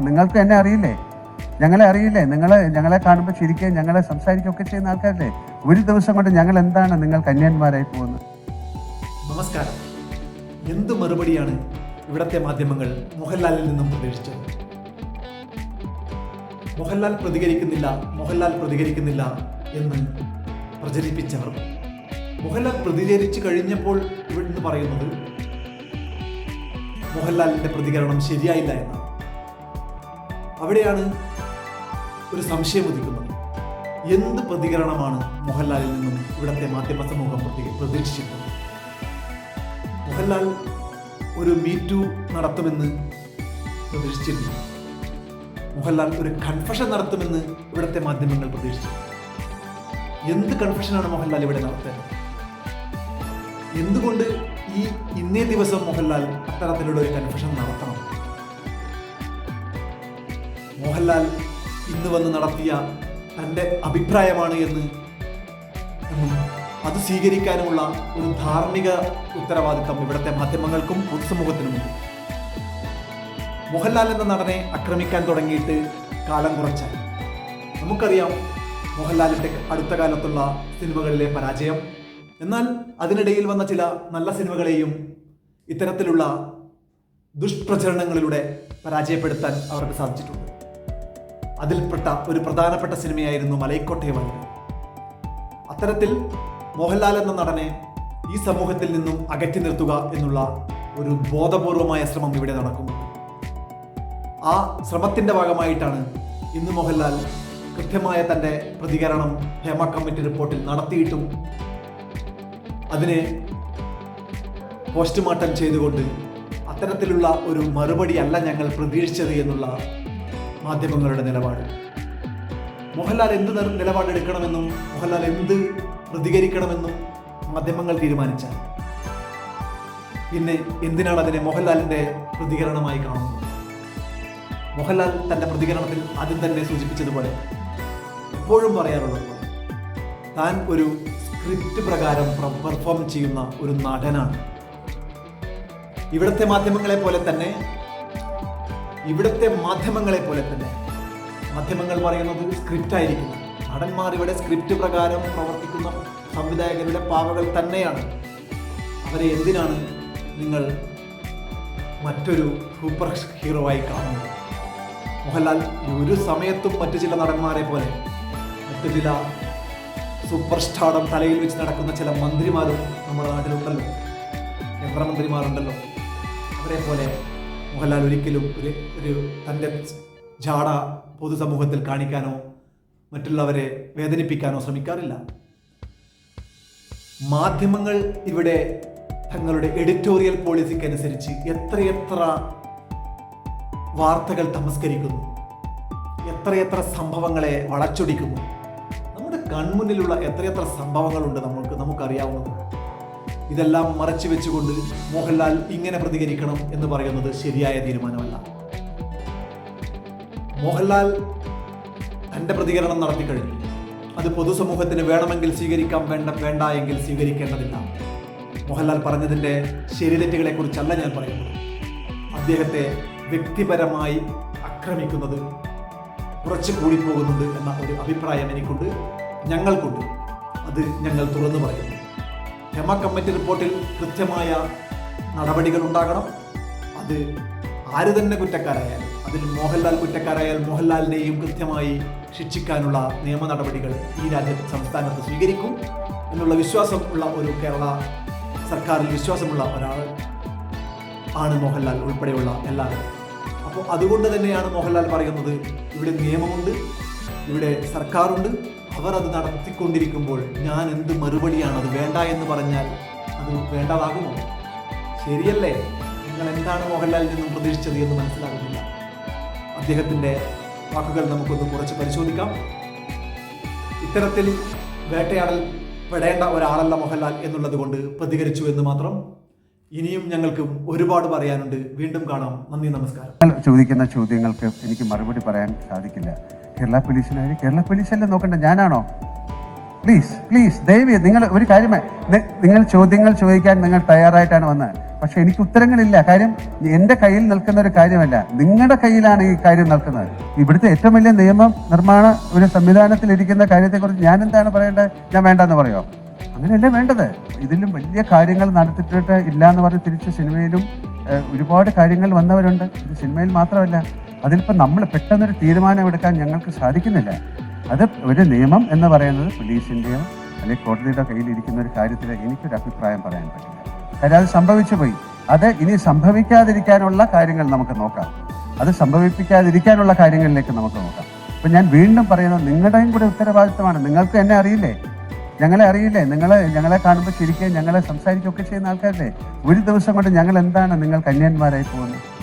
നിങ്ങൾക്ക് എന്നെ അറിയില്ലേ? ഞങ്ങളെ അറിയില്ലേ? നിങ്ങൾ ഞങ്ങളെ കാണുമ്പോൾ ചിരിക്കുകയും ഞങ്ങളെ സംസാരിക്കുകയൊക്കെ ചെയ്യുന്ന ആൾക്കാരല്ലേ? ഒരു ദിവസം കൊണ്ട് ഞങ്ങൾ എന്താണ് നിങ്ങൾ കന്യാന്മാരായി പോകുന്നത്? നമസ്കാരം. എന്ത് മറുപടിയാണ് ഇവിടത്തെ മാധ്യമങ്ങൾ മോഹൻലാലിൽ നിന്നും പ്രതീക്ഷിച്ചത്? മോഹൻലാൽ പ്രതികരിക്കുന്നില്ല മോഹൻലാൽ പ്രതികരിക്കുന്നില്ല എന്ന് പ്രചരിപ്പിച്ചവർ. മോഹൻലാൽ പ്രതികരിച്ചു കഴിഞ്ഞപ്പോൾ ഇവിടുന്ന് പറയുന്നത് മോഹൻലാലിന്റെ പ്രതികരണം ശരിയായില്ല എന്നാണ്. അവിടെയാണ് ഒരു സംശയം ഉദിക്കുന്നത്. എന്ത് പ്രതികരണമാണ് മോഹൻലാലിൽ നിന്നും ഇവിടത്തെ മാധ്യമ സമൂഹം പ്രതി- പ്രതീക്ഷിച്ചിട്ടുള്ളത്? മോഹൻലാൽ ഒരു മീറ്റു നടത്തുമെന്ന് പ്രതീക്ഷിച്ചിരുന്നു മോഹൻലാൽ ഒരു കൺഫഷൻ നടത്തുമെന്ന് ഇവിടുത്തെ മാധ്യമങ്ങൾ പ്രതീക്ഷിച്ചു എന്ത് കൺഫഷനാണ് മോഹൻലാൽ ഇവിടെ നടത്തേണ്ടത് എന്തുകൊണ്ട് ഈ ഇന്നേ ദിവസം മോഹൻലാൽ അത്തരത്തിലുള്ള ഒരു കൺഫഷൻ നടത്തണം? മോഹൻലാൽ ഇന്ന് വന്ന് നടത്തിയ തന്റെ അഭിപ്രായമാണ് എന്ന് അത് സ്വീകരിക്കാനുമുള്ള ഒരു ധാർമ്മിക ഉത്തരവാദിത്തം ഇവിടുത്തെ മാധ്യമങ്ങൾക്കും പൊതുസമൂഹത്തിനുമുണ്ട്. മോഹൻലാൽ എന്ന നടനെ ആക്രമിക്കാൻ തുടങ്ങിയിട്ട് കാലം കുറച്ചായി. നമുക്കറിയാം മോഹൻലാലിന്റെ അടുത്ത കാലത്തുള്ള സിനിമകളിലെ പരാജയം. എന്നാൽ അതിനിടയിൽ വന്ന ചില നല്ല സിനിമകളെയും ഇത്തരത്തിലുള്ള ദുഷ്പ്രചരണങ്ങളിലൂടെ പരാജയപ്പെടുത്താൻ അവർക്ക് സാധിച്ചിട്ടുണ്ട്. അതിൽപ്പെട്ട ഒരു പ്രധാനപ്പെട്ട സിനിമയായിരുന്നു മലൈക്കോട്ടെ വന്നത് അത്തരത്തിൽ മോഹൻലാൽ എന്ന നടനെ ഈ സമൂഹത്തിൽ നിന്നും അകറ്റി നിർത്തുക എന്നുള്ള ഒരു ബോധപൂർവമായ ശ്രമം ഇവിടെ നടക്കുന്നു. ആ ശ്രമത്തിന്റെ ഭാഗമായിട്ടാണ് ഇന്ന് മോഹൻലാൽ കൃത്യമായ തന്റെ പ്രതികരണം ഹേമ കമ്മിറ്റി റിപ്പോർട്ടിൽ നടത്തിയിട്ടും അതിനെ പോസ്റ്റ്മോർട്ടം ചെയ്തുകൊണ്ട് അത്തരത്തിലുള്ള ഒരു മറുപടി അല്ല ഞങ്ങൾ പ്രതീക്ഷിച്ചത് എന്നുള്ള മാധ്യമങ്ങളുടെ നിലപാട്. മോഹൻലാൽ എന്ത് നില- നിലപാടെടുക്കണമെന്നും മോഹൻലാൽ എന്ത് പ്രതികരിക്കണമെന്നും മാധ്യമങ്ങൾ തീരുമാനിച്ചാൽ. പിന്നെ എന്തിനാണ് അതിനെ മോഹൻലാലിന്റെ പ്രതികരണമായി കാണുന്നത്? മോഹൻലാൽ തന്റെ പ്രതികരണത്തിൽ ആദ്യം തന്നെ സൂചിപ്പിച്ചതുപോലെ എപ്പോഴും പറയാറുള്ളത് താൻ ഒരു സ്ക്രിപ്റ്റ് പ്രകാരം പെർഫോം ചെയ്യുന്ന ഒരു നടനാണ്. ഇവിടുത്തെ മാധ്യമങ്ങളെ പോലെ തന്നെ ഇവിടുത്തെ മാധ്യമങ്ങളെ പോലെ തന്നെ. മാധ്യമങ്ങൾ പറയുന്നത് സ്ക്രിപ്റ്റ് ആയിരിക്കും. നടന്മാർ ഇവിടെ സ്ക്രിപ്റ്റ് പ്രകാരം പ്രവർത്തിക്കുന്ന സംവിധായകരുടെ പാവകൾ തന്നെയാണ്. അവരെ എന്തിനാണ് നിങ്ങൾ മറ്റൊരു സൂപ്പർ ഹീറോ ആയി കാണുന്നത്? മോഹൻലാൽ ഒരു സമയത്തും മറ്റു ചില നടന്മാരെ പോലെ മറ്റു ചില സൂപ്പർ സ്റ്റാറും തലയിൽ വെച്ച് നടക്കുന്ന ചില മന്ത്രിമാരും നമ്മുടെ നാട്ടിലുണ്ടല്ലോ. കേന്ദ്രമന്ത്രിമാരുണ്ടല്ലോ. അവരെ പോലെ മോഹൻലാൽ ഒരിക്കലും ഒരു ഒരു തന്റെ ജാട പൊതുസമൂഹത്തിൽ കാണിക്കാനോ മറ്റുള്ളവരെ വേദനിപ്പിക്കാനോ ശ്രമിക്കാറില്ല. മാധ്യമങ്ങൾ ഇവിടെ തങ്ങളുടെ എഡിറ്റോറിയൽ പോളിസിക്കനുസരിച്ച് എത്രയെത്ര വാർത്തകൾ തമസ്കരിക്കുന്നു എത്രയെത്ര സംഭവങ്ങളെ വളച്ചൊടിക്കുന്നു. നമ്മുടെ കൺമുന്നിലുള്ള എത്രയെത്ര സംഭവങ്ങളുണ്ട് നമുക്ക് നമുക്കറിയാവുന്നത് ഇതെല്ലാം മറച്ചു വെച്ചുകൊണ്ട് മോഹൻലാൽ ഇങ്ങനെ പ്രതികരിക്കണം എന്ന് പറയുന്നത് ശരിയായ തീരുമാനമല്ല. മോഹൻലാൽ തന്റെ പ്രതികരണം നടത്തി കഴിഞ്ഞു. അത് പൊതുസമൂഹത്തിന് വേണമെങ്കിൽ സ്വീകരിക്കാം വേണ്ട വേണ്ട എങ്കിൽ സ്വീകരിക്കേണ്ടതില്ല. മോഹൻലാൽ പറഞ്ഞതിന്റെ ശരിതെറ്റുകളെ കുറിച്ചല്ല ഞാൻ പറയുന്നത്. അദ്ദേഹത്തെ വ്യക്തിപരമായി ആക്രമിക്കുന്നത് കുറച്ച് കൂടിപ്പോകുന്നുണ്ട് എന്ന ഒരു അഭിപ്രായം എനിക്കുണ്ട് ഞങ്ങൾക്കുണ്ട്. അത് ഞങ്ങൾ തുറന്നു പറയുന്നു. ഹെമ കമ്മിറ്റി റിപ്പോർട്ടിൽ കൃത്യമായ നടപടികൾ ഉണ്ടാകണം. അത് ആര് തന്നെ കുറ്റക്കാരായാലും അതിൽ മോഹൻലാൽ കുറ്റക്കാരായാൽ മോഹൻലാലിനെയും കൃത്യമായി ശിക്ഷിക്കാനുള്ള നിയമ നടപടികൾ ഈ രാജ്യത്ത് സംസ്ഥാനത്ത് സ്വീകരിക്കും എന്നുള്ള വിശ്വാസം ഉള്ള ഒരു കേരള സർക്കാരിൽ വിശ്വാസമുള്ള ഒരാൾ ആണ് മോഹൻലാൽ ഉൾപ്പെടെയുള്ള എല്ലാവരും. അപ്പോൾ അതുകൊണ്ട് തന്നെയാണ് മോഹൻലാൽ പറയുന്നത് ഇവിടെ നിയമമുണ്ട് ഇവിടെ സർക്കാരുണ്ട് അവർ അത് നടത്തിക്കൊണ്ടിരിക്കുമ്പോൾ ഞാൻ എന്ത് മറുപടിയാണ് അത് വേണ്ട എന്ന് പറഞ്ഞാൽ അത് വേണ്ടതാകുമോ? ശരിയല്ലേ? നിങ്ങൾ എന്താണ് മോഹൻലാലിൽ നിന്നും പ്രതീക്ഷിച്ചത് എന്ന് മനസ്സിലാകുന്നില്ല. അദ്ദേഹത്തിന്റെ വാക്കുകൾ നമുക്കൊന്ന് കുറച്ച് പരിശോധിക്കാം. ഇത്തരത്തിൽ വേട്ടയാടൽ പെടേണ്ട ഒരാളല്ല മോഹൻലാൽ എന്നുള്ളത് കൊണ്ട് പ്രതികരിച്ചു എന്ന് മാത്രം. ഇനിയും ഞങ്ങൾക്കും ഒരുപാട് പറയാനുണ്ട്. വീണ്ടും കാണാം. നന്ദി നമസ്കാരം. ചോദിക്കുന്ന ചോദ്യങ്ങൾക്ക് എനിക്ക് മറുപടി പറയാൻ സാധിക്കില്ല. കേരള പോലീസിനായി കേരള പോലീസല്ലേ നോക്കണ്ട? ഞാനാണോ? പ്ലീസ് പ്ലീസ് ദയവ് നിങ്ങൾ ഒരു കാര്യമേ നിങ്ങൾ ചോദ്യങ്ങൾ ചോദിക്കാൻ നിങ്ങൾ തയ്യാറായിട്ടാണ് വന്നത്. പക്ഷെ എനിക്ക് ഉത്തരങ്ങളില്ല. കാര്യം എന്റെ കയ്യിൽ നിൽക്കുന്ന ഒരു കാര്യമല്ല. നിങ്ങളുടെ കയ്യിലാണ് ഈ കാര്യം നിൽക്കുന്നത്. ഇവിടുത്തെ ഏറ്റവും വലിയ നിയമം നിർമ്മാണ ഒരു സംവിധാനത്തിൽ ഇരിക്കുന്ന കാര്യത്തെക്കുറിച്ച് ഞാൻ എന്താണ് പറയേണ്ടത്? ഞാൻ വേണ്ടെന്ന് പറയോ? അങ്ങനെയല്ലേ വേണ്ടത്. ഇതിലും വലിയ കാര്യങ്ങൾ നടത്തിയിട്ട് ഇല്ല എന്ന് പറഞ്ഞ് തിരിച്ച് സിനിമയിലും ഒരുപാട് കാര്യങ്ങൾ വന്നവരുണ്ട്. സിനിമയിൽ മാത്രമല്ല. അതിലിപ്പോൾ നമ്മൾ പെട്ടെന്നൊരു തീരുമാനം എടുക്കാൻ ഞങ്ങൾക്ക് സാധിക്കുന്നില്ല. അത് ഒരു നിയമം എന്ന് പറയുന്നത് പോലീസിന്റെയോ അല്ലെങ്കിൽ കോടതിയുടെ കയ്യിലിരിക്കുന്ന ഒരു കാര്യത്തിൽ എനിക്കൊരു അഭിപ്രായം പറയാൻ പറ്റില്ല. കാര്യം അത് സംഭവിച്ചു പോയി. അത് ഇനി സംഭവിക്കാതിരിക്കാനുള്ള കാര്യങ്ങൾ നമുക്ക് നോക്കാം. അത് സംഭവിപ്പിക്കാതിരിക്കാനുള്ള കാര്യങ്ങളിലേക്ക് നമുക്ക് നോക്കാം. അപ്പം ഞാൻ വീണ്ടും പറയുന്നത് നിങ്ങളുടെയും കൂടെ ഉത്തരവാദിത്തമാണ്. നിങ്ങൾക്ക് എന്നെ അറിയില്ലേ? ഞങ്ങളെ അറിയില്ലേ? നിങ്ങൾ ഞങ്ങളെ കാണുമ്പോൾ ചിരിക്കുകയും ഞങ്ങളെ സംസാരിക്കുകയൊക്കെ ചെയ്യുന്ന ആൾക്കാരല്ലേ? ഒരു ദിവസം കൊണ്ട് ഞങ്ങൾ എന്താണ് നിങ്ങൾ കന്യാന്മാരായി പോകുന്നത്?